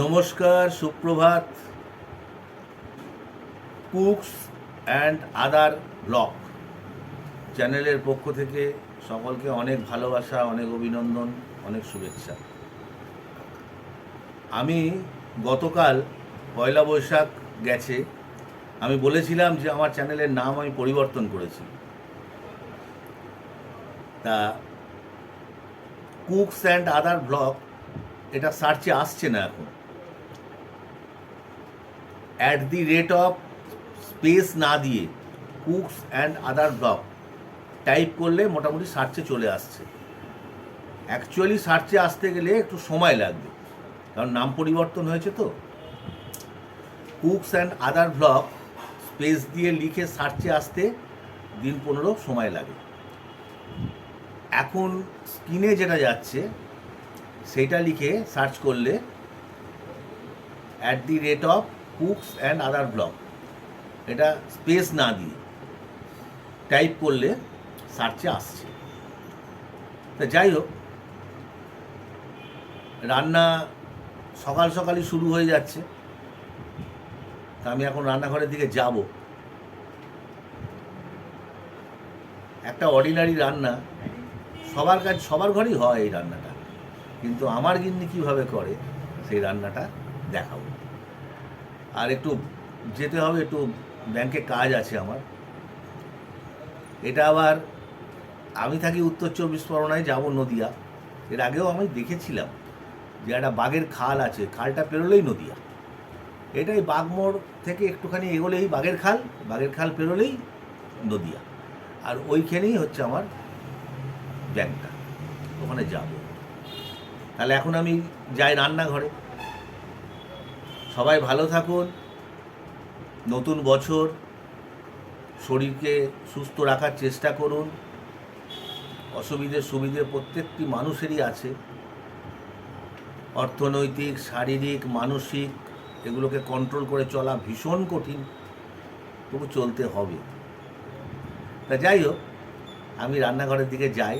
নমস্কার, সুপ্রভাত। Cooks and other block চ্যানেলের পক্ষ থেকে সকলকে অনেক ভালোবাসা, অনেক অভিনন্দন, অনেক শুভেচ্ছা। আমি গতকাল পয়লা বৈশাখ গেছে, আমি বলেছিলাম যে আমার চ্যানেলের নাম আমি পরিবর্তন করেছি। তা কুকস অ্যান্ড আদার ব্লক এটা সার্চে আসছে না এখন। At the rate of space না দিয়ে cooks and other blog type করলে মোটামুটি সার্চে চলে আসছে। অ্যাকচুয়ালি সার্চে আসতে গেলে একটু সময় লাগবে, কারণ নাম পরিবর্তন হয়েছে তো। Cooks and other blog space দিয়ে লিখে সার্চে আসতে দিন পনেরো সময় লাগে। এখন স্ক্রিনে যেটা যাচ্ছে, সেটা লিখে সার্চ করলে at the rate of cooks and other blog এটা স্পেস না দিয়ে টাইপ করলে সার্চে আসছে। তা যাই হোক, রান্না সকাল সকালই শুরু হয়ে যাচ্ছে। তা আমি এখন রান্নাঘরের দিকে যাব। একটা অর্ডিনারি রান্না, সবার কাজ, সবার ঘরেই হয় এই রান্নাটা। কিন্তু আমার গিন্নি কীভাবে করে, সেই রান্নাটা দেখাবো। আর একটু যেতে হবে, একটু ব্যাংকে কাজ আছে আমার। এটা আবার আমি থাকি উত্তর চব্বিশ পরগনায়, যাব নদিয়া। এর আগেও আমি দেখেছিলাম যে একটা বাঘের খাল আছে, খালটা পেরোলেই নদিয়া। এটাই বাঘমোড় থেকে একটুখানি এগোলেই বাঘের খাল বাঘের খাল পেরোলেই নদিয়া। আর ওইখানেই হচ্ছে আমার ব্যাংকটা, ওখানে যাব। তাহলে এখন আমি যাই রান্নাঘরে। সবাই ভালো থাকুন। নতুন বছর, শরীরকে সুস্থ রাখার চেষ্টা করুন। অসুবিধে সুবিধে প্রত্যেকটি মানুষেরই আছে। অর্থনৈতিক, শারীরিক, মানসিক এগুলোকে কন্ট্রোল করে চলা ভীষণ কঠিন, তবু চলতে হবে। তা যাই হোক, আমি রান্নাঘরের দিকে যাই,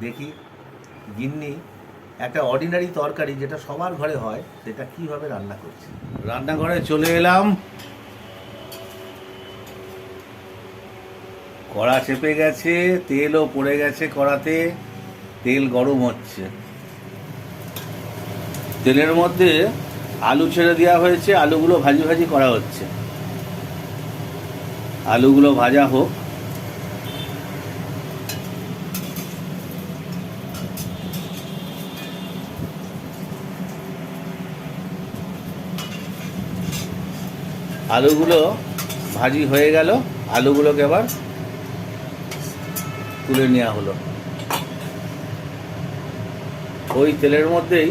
দেখি গিন্নি একটা অর্ডিনারি তরকারি যেটা সবার ঘরে হয়, সেটা কীভাবে রান্না করছে? রান্নাঘরে চলে এলাম। কড়া চেপে গেছে, তেলও পড়ে গেছে কড়াতে। তেল গরম হচ্ছে। তেলের মধ্যে আলু ছেড়ে দেওয়া হয়েছে, আলুগুলো ভাজি ভাজি করা হচ্ছে। আলুগুলো ভাজা হোক। আলুগুলো ভাজি হয়ে গেল। আলুগুলোকে এবার তুলে নেওয়া হলো। ওই তেলের মধ্যেই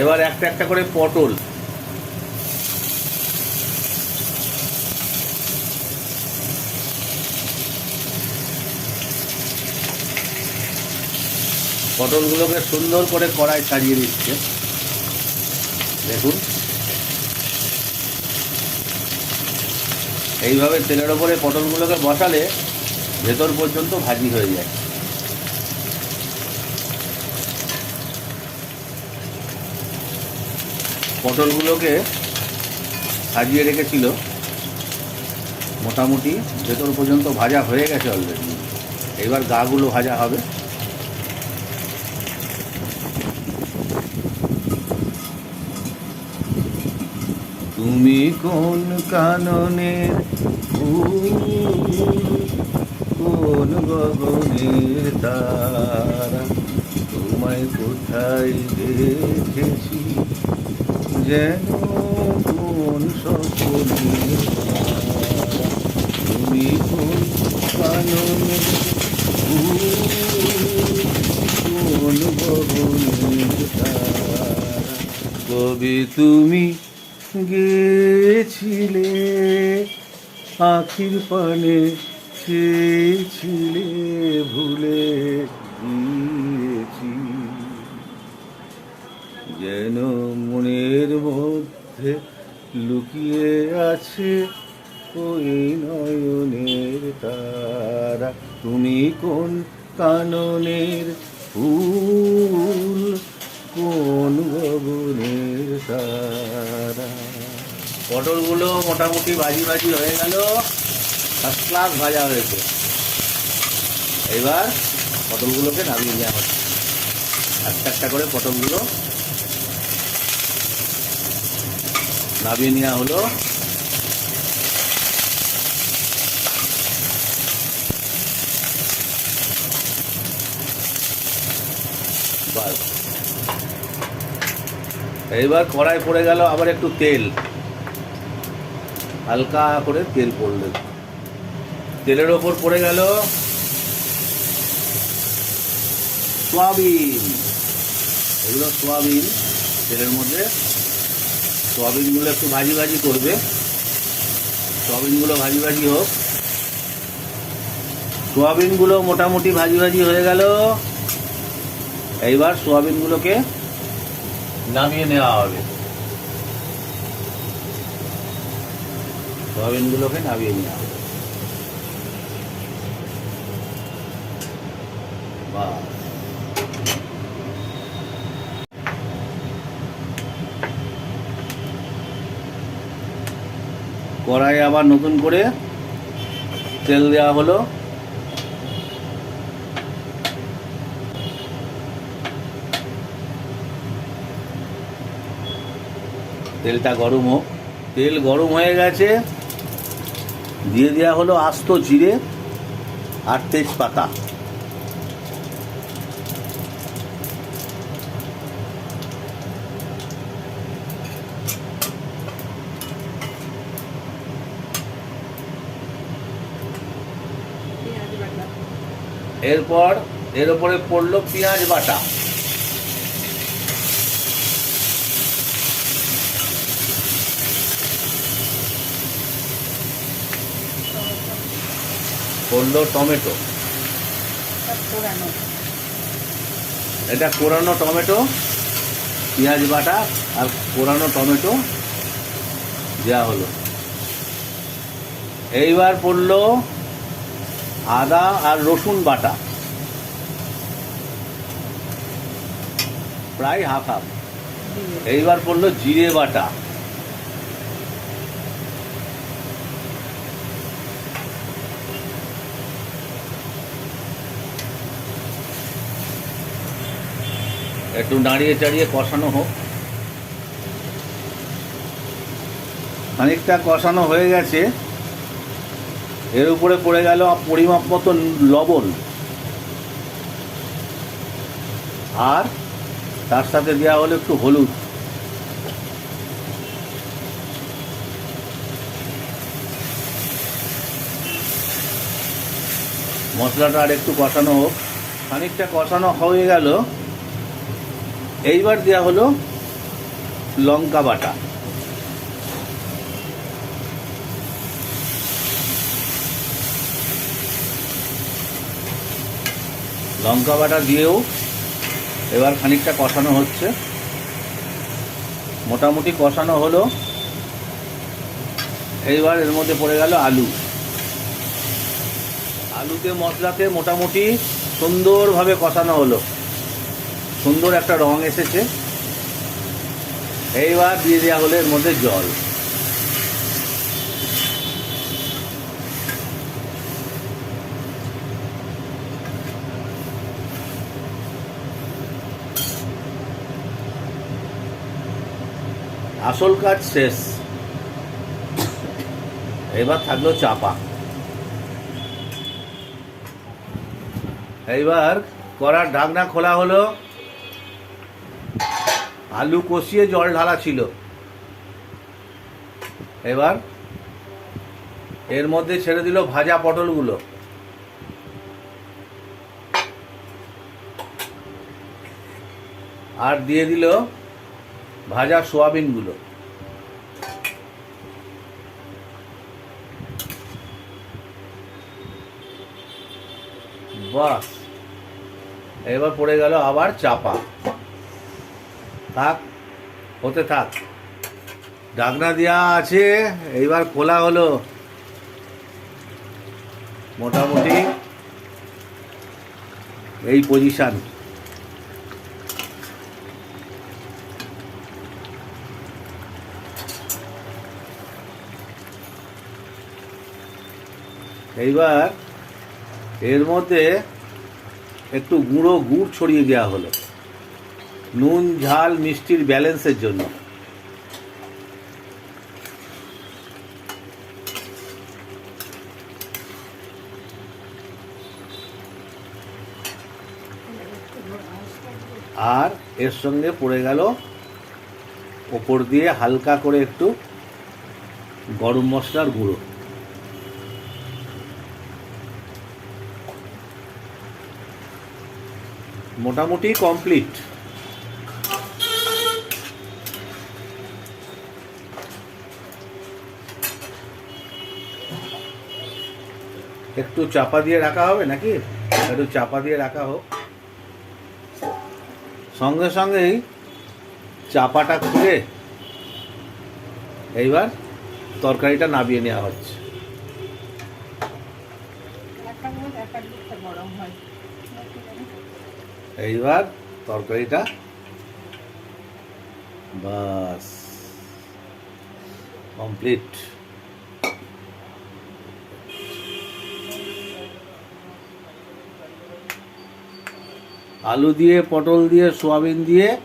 এবার একটা একটা করে পটল। পটলগুলোকে সুন্দর করে কড়াই সাজিয়ে দিচ্ছে। দেখুন। এইভাবে তেলের ওপরে পটলগুলোকে বসালে ভেতর পর্যন্ত ভাজি হয়ে যায়। পটলগুলোকে সাজিয়ে রেখেছিল। মোটামুটি ভেতর পর্যন্ত ভাজা হয়ে গেছে অলরেডি এবার গাগুলো ভাজা হবে। তুমি কোন কাননের কোন গগনের তারা? তোমায় কোথায় দেখেছি? যেন কোন স্বপ্নের। তুমি কোন কাননের কোন গগনের তারা? কবি তুমি গেছিলে আখির পানে চেয়েছিলে ভুলে গিয়েছি। যেন মনের মধ্যে লুকিয়ে আছে ওই নয়নের তারা। তুমি কোন কাননের ফুল, কোন গগনের সারা পটলগুলো মোটামুটি ভাজি ভাজি হয়ে গেল। ফার্স্ট ক্লাস ভাজা হয়েছে। এবার পটলগুলোকে নামিয়ে নেওয়া হচ্ছে একটা একটা করে পটলগুলো নামিয়ে নেওয়া হলো। বাস এইবার কড়াই পড়ে গেল আবার একটু তেল। হালকা করে তেল পড়ল। তেলের ওপর পড়ে গেল সোয়াবিন। এগুলো সোয়াবিন, তেলের মধ্যে। সোয়াবিনগুলো একটু ভাজি ভাজি করবে। সোয়াবিনগুলো ভাজি ভাজি হোক। সোয়াবিনগুলো মোটামুটি ভাজি ভাজি হয়ে গেল। এইবার সোয়াবিনগুলোকে নামিয়ে নেওয়া হবে। সোয়াবিনগুলোকে নামিয়ে নেওয়া হবে বাস কড়াই আবার নতুন করে তেল দেওয়া হলো। তেলটা গরম হোক। তেল গরম হয়ে গেছে। দিয়ে দেওয়া হলো আস্ত জিরে আর তেজপাতা। এরপর এর উপরে পড়ল পেঁয়াজ বাটা। পড়ল টমেটো। এটা কোরানো টমেটো পেঁয়াজ বাটা আর কোরানো টমেটো দেওয়া হলো। এইবার পড়ল আদা আর রসুন বাটা। প্রায় হাফ হাফ এইবার পড়ল জিরে বাটা। একটু নাড়িয়ে চাড়িয়ে কষানো হোক। খানিকটা কষানো হয়ে গেছে। এর উপরে পড়ে গেল পরিমাপ মতো লবণ। আর তার সাথে দেওয়া হলো একটু হলুদ। মশলাটা আর একটু কষানো হোক। খানিকটা কষানো হয়ে গেল। এইবার দেওয়া হলো লঙ্কা বাটা। লঙ্কা বাটা দিয়েও এবার খানিকটা কষানো হচ্ছে। মোটামুটি কষানো হলো। এইবার এর মধ্যে পড়ে গেল আলু। আলুতে মশলাতে মোটামুটি সুন্দরভাবে কষানো হলো। সুন্দর একটা রং এসেছে। এইবার দিয়ে দেওয়া হলো এর মধ্যে জল। আসল কাজ শেষ। এবার থাকল চাপা। এইবার করার ঢাকনা খোলা হলো। আলু কষিয়ে জল ঢালা ছিল। এবার এর মধ্যে ছেড়ে দিল ভাজা পটলগুলো। আর দিয়ে দিল ভাজা সোয়াবিনগুলো। বাস এবার পড়ে গেল আবার চাপা। থাক, হতে থাক। ডাকনা দেওয়া আছে, এইবার খোলা হলো। মোটামুটি এই পজিশান এইবার এর মধ্যে একটু গুঁড়ো, গুড় ছড়িয়ে দেওয়া হলো। নুন, ঝাল, মিষ্টির ব্যালেন্সের জন্য। আর এর সঙ্গে পড়ে গেল ওপর দিয়ে হালকা করে একটু গরম মশলার গুঁড়ো। মোটামুটি কমপ্লিট। একটু চাপা দিয়ে রাখা হবে নাকি? একটু চাপা দিয়ে রাখা হোক। সঙ্গে সঙ্গেই চাপাটা খুলে এইবার তরকারিটা নামিয়ে নেওয়া হচ্ছে। এইবার তরকারিটা বাস কমপ্লিট। আলু দিয়ে, পটল দিয়ে, সোয়াবিন দিয়ে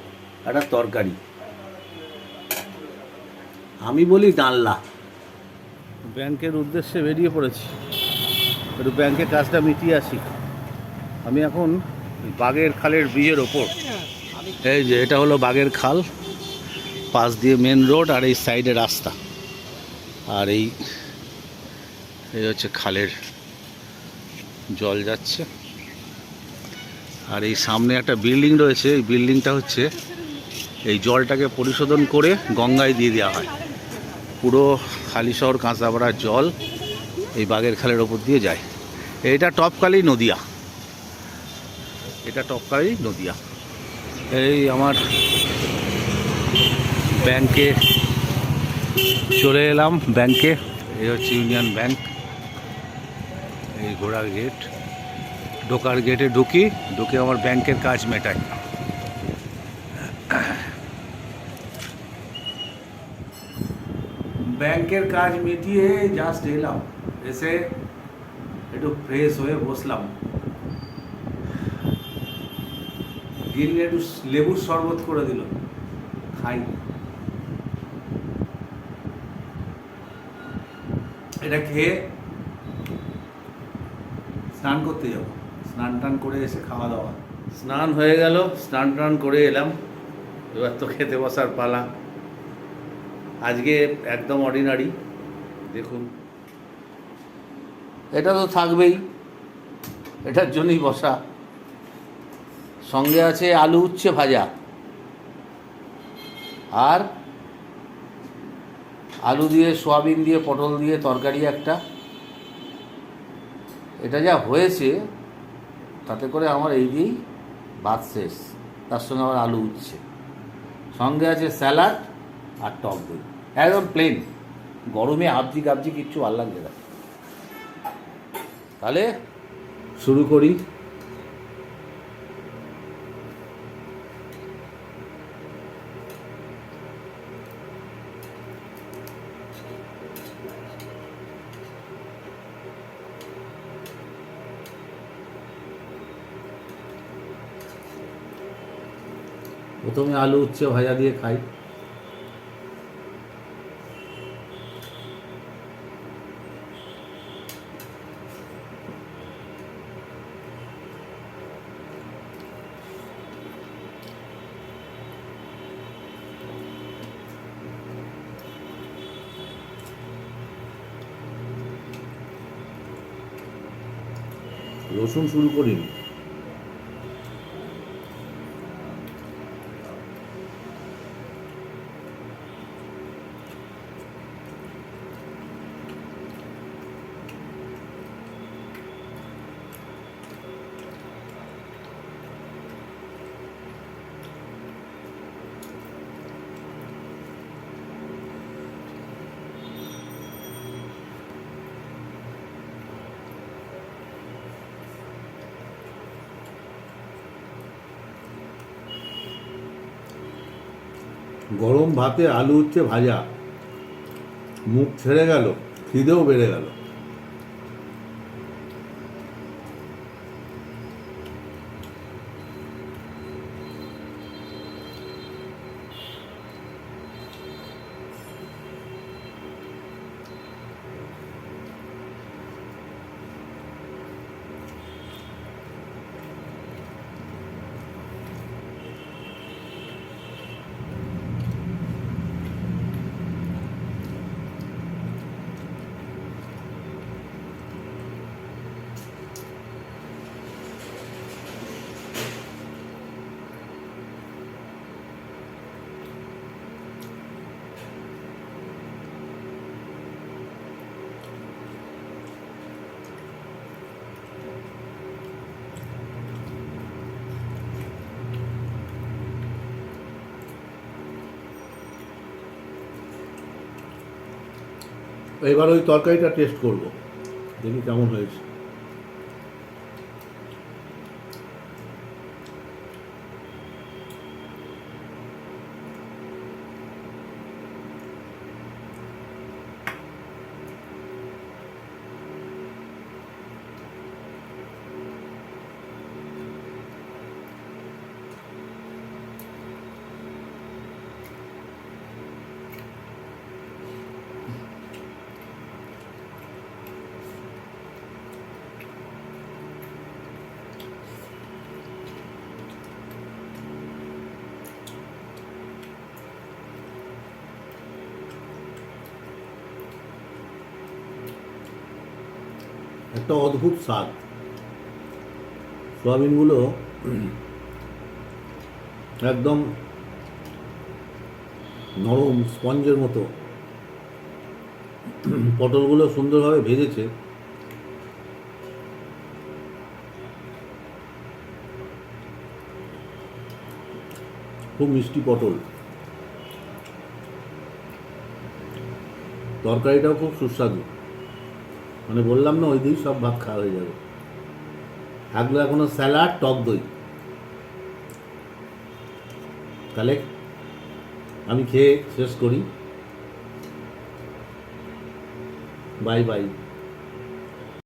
একটা তরকারি। আমি বলি ডালনা ব্যাংকের উদ্দেশ্যে বেরিয়ে পড়েছি। একটু ব্যাংকের কাজটা মিটিয়ে আসি। আমি এখন বাগের খালের ব্রিজের ওপর। এই যে, এটা হলো বাগের খাল। পাশ দিয়ে মেন রোড আর এই সাইডে রাস্তা। আর এই এই হচ্ছে খালের জল যাচ্ছে। আর এই সামনে একটা বিল্ডিং রয়েছে, এই বিল্ডিংটা হচ্ছে এই জলটাকে পরিশোধন করে গঙ্গায় দিয়ে দেওয়া হয়। পুরো খালি শহর কাঁচাপাড়ার জল এই বাগের খালের ওপর দিয়ে যায়। এটা টপকালি নদিয়া। এটা টপকালি নদিয়া। এই আমার ব্যাংকে চলে এলাম, ব্যাংকে। এই হচ্ছে ইউনিয়ন ব্যাংক। এই ঘোড়া গেট। ঢোকার গেটে ঢুকি, ঢুকে আমার ব্যাংকের কাজ মেটাই। ব্যাংকের কাজ মিটিয়ে জাস্ট এলাম। এসে একটু ফ্রেশ হয়ে বসলাম। গিন্নি একটু লেবুর শরবত করে দিল। খাই। এটা খেয়ে স্নান করতে যাব। স্নান টান করে এসে খাওয়া দাওয়া। স্নান হয়ে গেল, স্নান টান করে এলাম। এবার তো খেতে বসার পালা। আজকে একদম অর্ডিনারি দেখুন। এটা তো থাকবেই, এটার জন্যই বসা। সঙ্গে আছে আলু উচ্ছে ভাজা। আর আলু দিয়ে সোয়াবিন দিয়ে, পটল দিয়ে তরকারি একটা। এটা যা হয়েছে তাতে করে আমার এই দিয়েই ভাত শেষ। তার সঙ্গে আমার আলু উঠছে সঙ্গে আছে স্যালাড আর টক দই। একদম প্লেন গরমে আবজি গাবজি কিচ্ছু ভালো লাগবে না। তাহলে শুরু করি। প্রথমে আলু উচ্ছে ভাজা দিয়ে খাই। রসুন শুরু করিনি। গরম ভাতে আলু হচ্ছে ভাজা। মুখ ছেড়ে গেল খিদেও বেড়ে গেল। এবার ওই তরকারিটা টেস্ট করব। দেখি কেমন হয়েছে। একটা অদ্ভুত স্বাদ। সোয়াবিনগুলো একদম নরম স্পঞ্জের মতো। পটলগুলো সুন্দরভাবে ভেজেছে। খুব মিষ্টি পটল। তরকারিটাও খুব সুস্বাদু। মানে বললাম না, ওই দিয়েই সব ভাত খাওয়া হয়ে যাবে। থাকল এখনও স্যালাড, টক দই। তাহলে আমি খেয়ে শেষ করি। Bye bye.